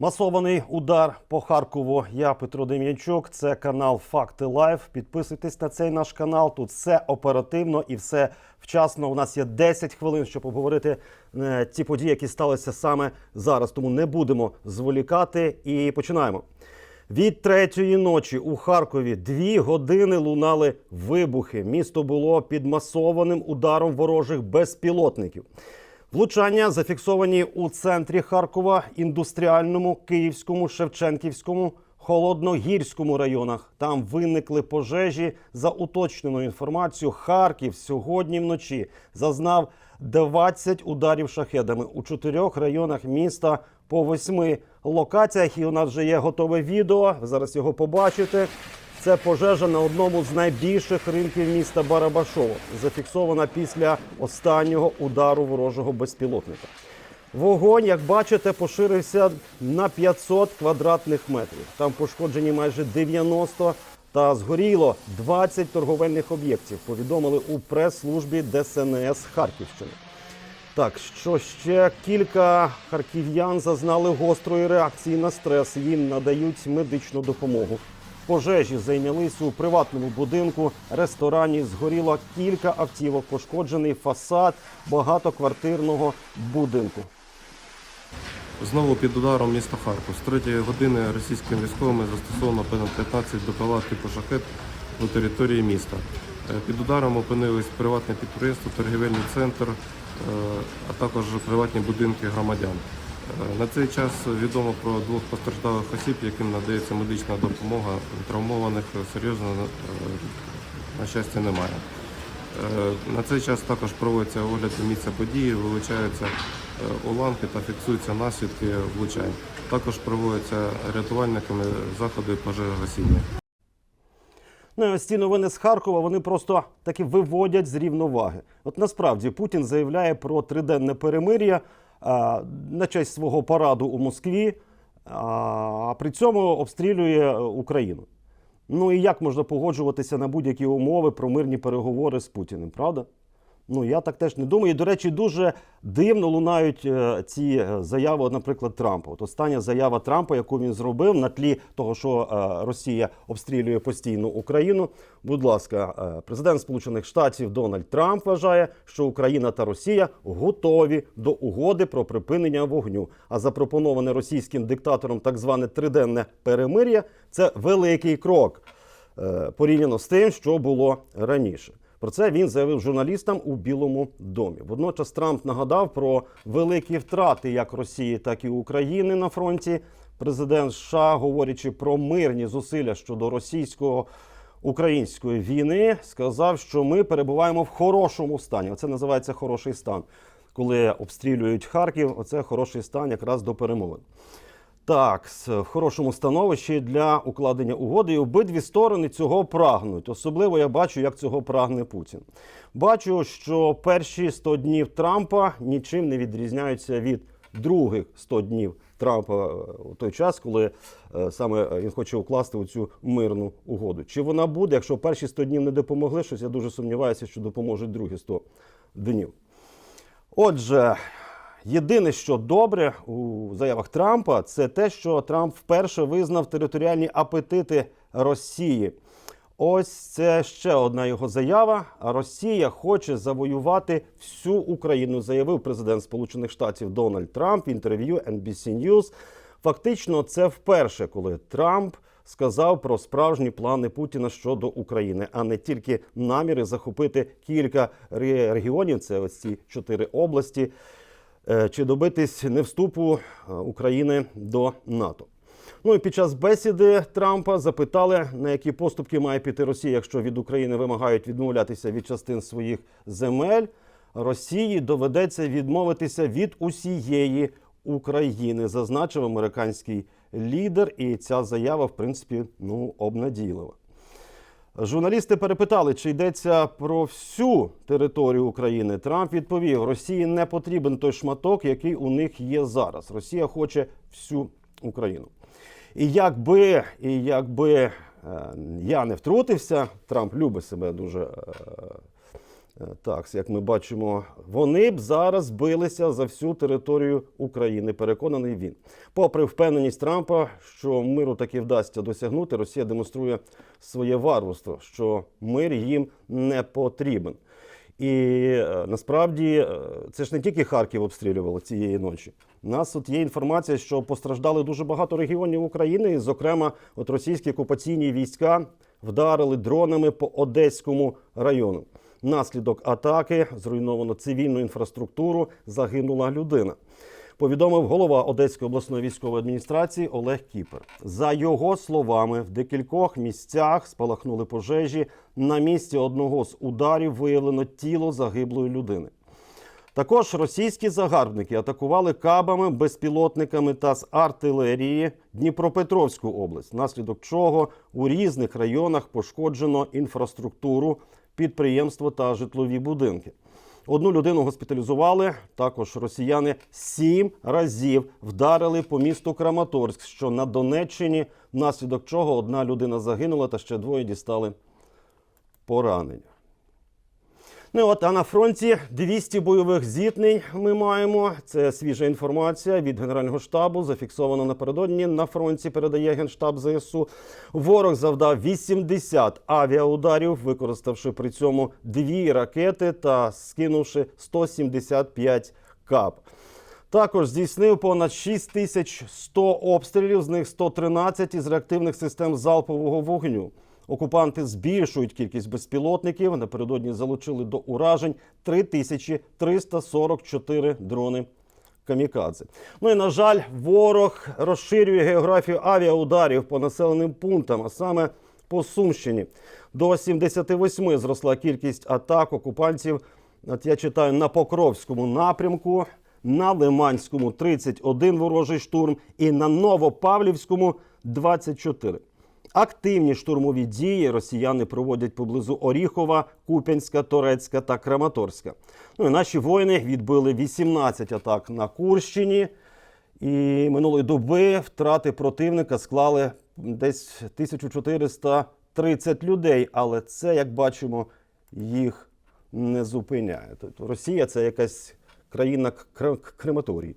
Масований удар по Харкову. Я Петро Дем'янчук. Це канал Факти Лайв. Підписуйтесь на цей наш канал. Тут все оперативно і все вчасно. У нас є 10 хвилин, щоб обговорити е, ті події, які сталися саме зараз. Тому не будемо зволікати і починаємо. Від третьої ночі у Харкові дві години лунали вибухи. Місто було під масованим ударом ворожих безпілотників. Влучання зафіксовані у центрі Харкова, індустріальному, Київському, Шевченківському, Холодногірському районах. Там виникли пожежі. За уточненою інформацією, Харків сьогодні вночі зазнав 20 ударів шахедами у чотирьох районах міста по восьми локаціях. І у нас вже є готове відео. Зараз його побачите. Це пожежа на одному з найбільших ринків міста Барабашово, зафіксована після останнього удару ворожого безпілотника. Вогонь, як бачите, поширився на 500 квадратних метрів. Там пошкоджені майже 90 та згоріло 20 торговельних об'єктів. Повідомили у прес-службі ДСНС Харківщини. Так, що ще кілька харків'ян зазнали гострої реакції на стрес. Їм надають медичну допомогу. Пожежі зайнялись у приватному будинку, ресторані. Згоріло кілька автівок, пошкоджений фасад багатоквартирного будинку. Знову під ударом міста Харків. З третьої години російськими військовими застосовано понад 15 БПЛА типу шахет у території міста. Е, Під ударом опинились приватне підприємство, торгівельний центр, е, а також приватні будинки громадян. На цей час відомо про двох постраждалих осіб, яким надається медична допомога. Травмованих серйозно е, на щастя немає. Е, На цей час також проводиться огляд місця події, вилучаються е, уламки та фіксуються наслідки влучань. Також проводяться рятувальниками заходи пожежогасіння. Ну ось ці новини з Харкова вони просто таки виводять з рівноваги. От насправді Путін заявляє про триденне перемир'я на честь свого параду у Москві, а, а при цьому обстрілює е, Україну. Ну і як можна погоджуватися на будь-які умови про мирні переговори з Путіним, правда? Ну я так теж не думаю. І, до речі, дуже дивно лунають е, ці е, заяви, наприклад, Трампа. От остання заява Трампа, яку він зробив на тлі того, що е, Росія обстрілює постійно Україну. Будь ласка, президент Сполучених Штатів Дональд Трамп вважає, що Україна та Росія готові до угоди про припинення вогню. А запропоноване російським диктатором так зване триденне перемир'я це великий крок порівняно з тим, що було раніше. Про це він заявив журналістам у Білому домі. Водночас Трамп нагадав про великі втрати як Росії, так і України на фронті. Президент США, говорячи про мирні зусилля щодо російського української війни, сказав, що ми перебуваємо в хорошому стані. Оце називається хороший стан. Коли обстрілюють Харків, оце хороший стан якраз до перемовин. Так, в хорошому становищі для укладення угоди, і обидві сторони цього прагнуть. Особливо я бачу, як цього прагне Путін. Бачу, що перші 100 днів Трампа нічим не відрізняються від других 100 днів Трампа е, у той час, коли е, саме е, він хоче укласти цю мирну угоду. Чи вона буде, якщо перші 100 днів не допомогли, щось я дуже сумніваюся, що допоможуть другі 100 днів. Отже, єдине, що добре у заявах Трампа, це те, що Трамп вперше визнав територіальні апетити Росії. Ось це ще одна його заява. Росія хоче завоювати всю Україну, заявив президент Сполучених Штатів Дональд Трамп в інтерв'ю NBC News. Фактично, це вперше, коли Трамп сказав про справжні плани Путіна щодо України, а не тільки наміри захопити кілька регіонів. Це ось ці чотири області, чи добитись не вступу е, України до НАТО. Ну і під час бесіди Трампа запитали, на які поступки має піти Росія, якщо від України вимагають відмовлятися від частин своїх земель. Росії доведеться відмовитися від усієї України, зазначив американський лідер. І ця заява, в принципі, ну обнадійлива. Журналісти перепитали, чи йдеться про всю територію України. Трамп відповів: Росії не потрібен той шматок, який у них є зараз. Росія хоче всю Україну. І якби, і якби е, я не втрутився, Трамп любить себе дуже е, Так, як ми бачимо, вони б зараз билися за всю територію України. Переконаний він. Попри впевненість Трампа, що миру таки вдасться досягнути, Росія демонструє своє варварство, що мир їм не потрібен. І е, насправді е, це ж не тільки Харків обстрілювало цієї ночі. У нас от є інформація, що постраждали дуже багато регіонів України. Зокрема, от російські окупаційні війська вдарили дронами по Одеському району. Наслідок атаки зруйновано цивільну інфраструктуру, загинула людина. Повідомив голова Одеської обласної військової адміністрації Олег Кіпер. За його словами, в декількох місцях спалахнули пожежі. На місці одного з ударів виявлено тіло загиблої людини. Також російські загарбники атакували кабами, безпілотниками та з артилерії Дніпропетровську область, внаслідок чого у різних районах пошкоджено інфраструктуру, підприємства та житлові будинки. Одну людину госпіталізували. Також росіяни сім разів вдарили по місту Краматорськ, що на Донеччині, внаслідок чого одна людина загинула та ще двоє дістали поранення. Ну от, а на фронті 200 бойових зіткнень ми маємо. Це свіжа інформація від Генерального штабу. Зафіксовано напередодні на фронті. Передає генштаб ЗСУ. Ворог завдав 80 авіаударів, використавши при цьому дві ракети та скинувши 175 кап. Також здійснив понад 6100 обстрілів, з них 113 із реактивних систем залпового вогню. Окупанти збільшують кількість безпілотників. Напередодні залучили до уражень 3344 дрони камікадзе. Ну і на жаль, ворог розширює географію авіаударів по населеним пунктам, а саме по Сумщині. До 78 зросла кількість атак окупантів. От я читаю на Покровському напрямку, на Лиманському 31 ворожий штурм і на Новопавлівському 24. Активні штурмові дії росіяни проводять поблизу Оріхова, Куп'янська, Торецька та Краматорська. Ну і наші воїни відбили 18 атак на Курщині. І минулої доби втрати противника склали десь 1430 людей. Але це, як бачимо, їх не зупиняє. Тобто Росія це якась країна кр- крематорій.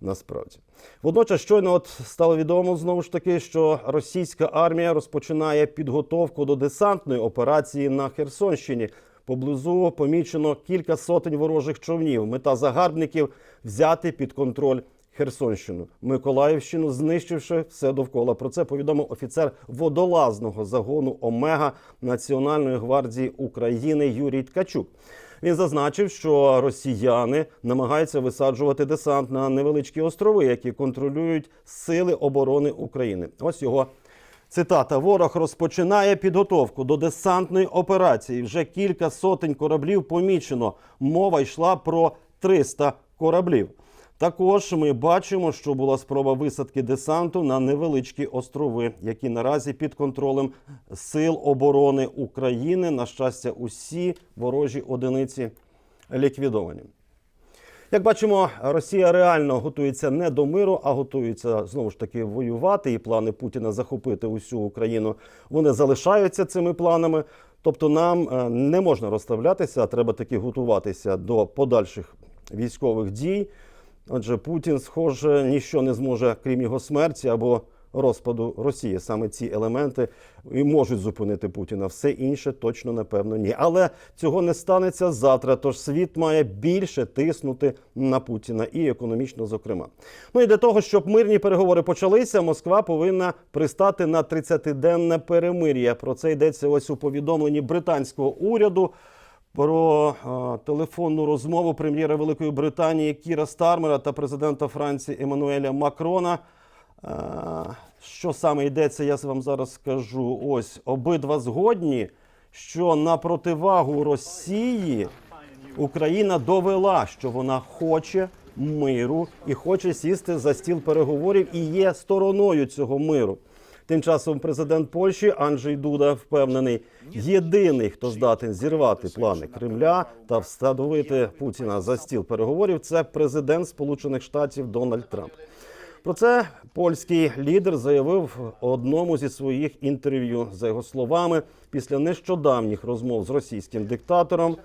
Насправді, водночас щойно от стало відомо знову ж таки, що російська армія розпочинає підготовку до десантної операції на Херсонщині. Поблизу помічено кілька сотень ворожих човнів. Мета загарбників взяти під контроль Херсонщину, Миколаївщину, знищивши все довкола. Про це повідомив офіцер водолазного загону Омега Національної гвардії України Юрій Ткачук. Він зазначив, що росіяни намагаються висаджувати десант на невеличкі острови, які контролюють сили оборони України. Ось його цитата: Ворог розпочинає підготовку до десантної операції. Вже кілька сотень кораблів помічено. Мова йшла про 300 кораблів. Також ми бачимо, що була спроба висадки десанту на невеличкі острови, які наразі під контролем Сил оборони України. На щастя, усі ворожі одиниці ліквідовані. Як бачимо, Росія реально готується не до миру, а готується знову ж таки воювати. І плани Путіна захопити усю Україну вони залишаються цими планами. Тобто, нам е, не можна розставлятися, а треба таки готуватися до подальших військових дій. Адже Путін, схоже, ніщо не зможе, крім його смерті або розпаду Росії. Саме ці елементи і можуть зупинити Путіна. Все інше точно напевно ні. Але цього не станеться завтра. Тож світ має більше тиснути на Путіна і економічно, зокрема. Ну і для того, щоб мирні переговори почалися, Москва повинна пристати на 30-денне перемир'я. Про це йдеться ось у повідомленні британського уряду. Про телефонну розмову прем'єра Великої Британії Кіра Стармера та президента Франції Еммануеля Макрона. Що саме йдеться, я вам зараз скажу. Ось обидва згодні, що на противагу Росії Україна довела, що вона хоче миру і хоче сісти за стіл переговорів і є стороною цього миру. Тим часом президент Польщі Анджей Дуда впевнений, єдиний, хто здатен зірвати плани Кремля та встановити Путіна за стіл переговорів, це президент Сполучених Штатів Дональд Трамп. Про це польський лідер заявив одному зі своїх інтерв'ю. За його словами, після нещодавніх розмов з російським диктатором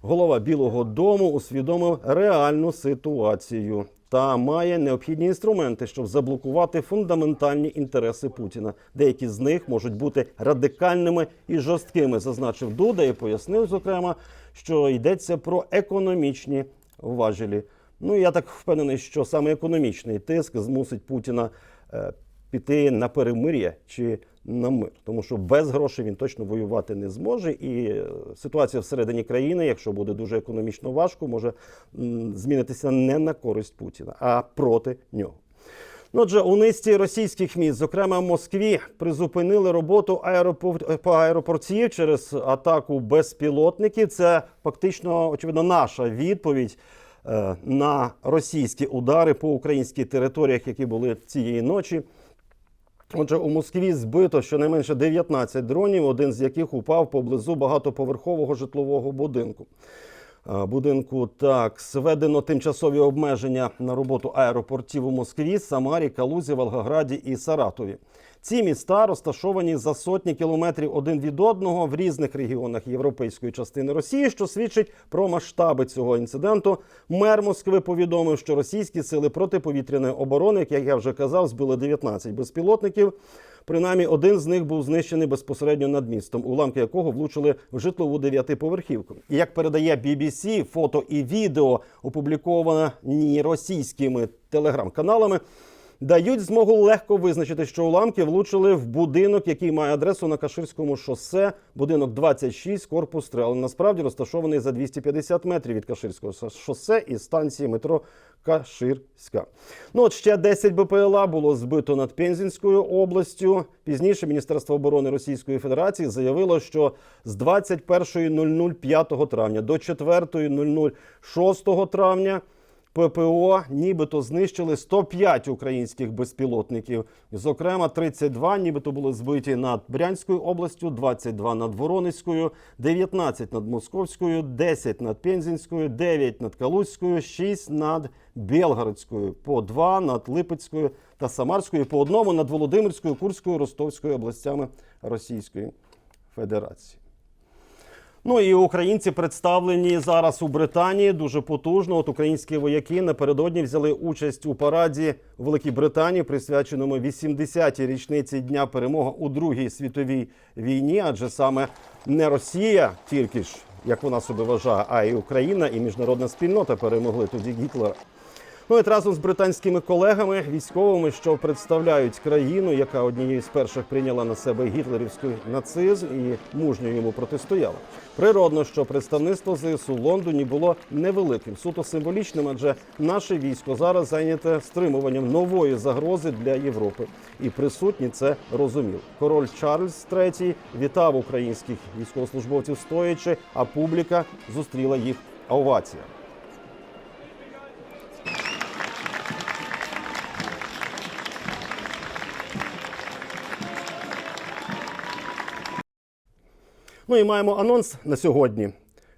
голова Білого Дому усвідомив реальну ситуацію та має необхідні інструменти, щоб заблокувати фундаментальні інтереси Путіна. Деякі з них можуть бути радикальними і жорсткими, зазначив Дуда і пояснив, зокрема, що йдеться про економічні важелі. Ну я так впевнений, що саме економічний тиск змусить Путіна е, піти на перемир'я чи на мир, тому що без грошей він точно воювати не зможе. І е, ситуація всередині країни, якщо буде дуже економічно важко, може змінитися не на користь Путіна, а проти нього. Отже, у низці російських міст, зокрема Москві, призупинили роботу аеропорт, по аеропортів через атаку безпілотників. Це фактично, очевидно, наша відповідь е, на російські удари по українських територіях, які були цієї ночі. Отже, у Москві збито щонайменше 19 дронів, один з яких упав поблизу багатоповерхового житлового будинку. Будинку так зведено тимчасові обмеження на роботу аеропортів у Москві, Самарі, Калузі, Волгограді і Саратові. Ці міста розташовані за сотні кілометрів один від одного в різних регіонах європейської частини Росії, що свідчить про масштаби цього інциденту. Мер Москви повідомив, що російські сили протиповітряної оборони, як я вже казав, збили 19 безпілотників. Принаймні, один з них був знищений безпосередньо над містом, уламки якого влучили в житлову дев'ятиповерхівку. І як передає BBC, фото і відео, опубліковані російськими телеграм-каналами, дають змогу легко визначити, що уламки влучили в будинок, який має адресу на Каширському шосе, будинок 26, корпус 3, але насправді розташований за 250 метрів від Каширського шосе і станції метро Каширська. Ну от ще 10 БПЛА було збито над Пензенською областю. Пізніше Міністерство оборони Російської Федерації заявило, що з 21.00 5 травня до 4.00 6 травня ППО нібито знищили 105 українських безпілотників. Зокрема, 32 нібито були збиті над Брянською областю, 22 над Воронезькою, 19 над Московською, 10 над Пензенською, 9 над Калузькою, 6 над Белгородською, по 2 над Липецькою та Самарською, по одному над Володимирською, Курською, Ростовською областями Російської Федерації. Ну і українці представлені зараз у Британії дуже потужно. От українські вояки напередодні взяли участь у параді у Великій Британії, присвяченому 80-й річниці дня перемоги у Другій світовій війні. Адже саме не Росія, тільки ж як вона собі вважає, а й Україна і міжнародна спільнота перемогли тоді Гітлера. Ну от разом з британськими колегами, військовими, що представляють країну, яка однією з перших прийняла на себе гітлерівський нацизм і мужньо йому протистояла. Природно, що представництво ЗСУ в Лондоні було невеликим, суто символічним, адже наше військо зараз зайняте стримуванням нової загрози для Європи. І присутні це розумів. Король Чарльз III вітав українських військовослужбовців стоячи, а публіка зустріла їх оваціями. Ну і маємо анонс на сьогодні.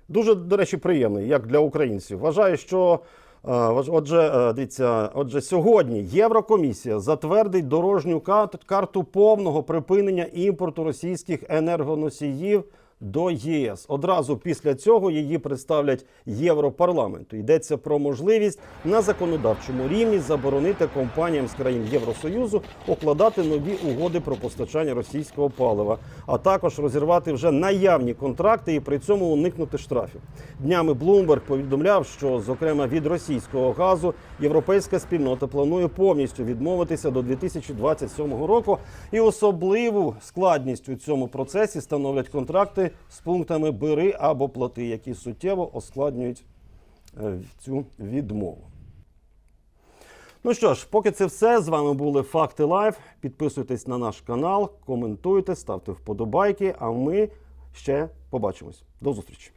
Дуже, до речі, приємний, як для українців. Вважаю, що е, отже, е, дивіться, отже, сьогодні Єврокомісія затвердить дорожню карту повного припинення імпорту російських енергоносіїв до ЄС. Одразу після цього її представлять Європарламенту. Йдеться про можливість на законодавчому рівні заборонити компаніям з країн Євросоюзу укладати нові угоди про постачання російського палива, а також розірвати вже наявні контракти і при цьому уникнути штрафів. Днями Bloomberg повідомляв, що зокрема від російського газу європейська спільнота планує повністю відмовитися до 2027 року, і особливу складність у цьому процесі становлять контракти з пунктами бери або плати, які суттєво ускладнюють е, цю відмову. Ну що ж, поки це все. З вами були Факти Лайф. Підписуйтесь на наш канал, коментуйте, ставте вподобайки. А ми ще побачимось. До зустрічі.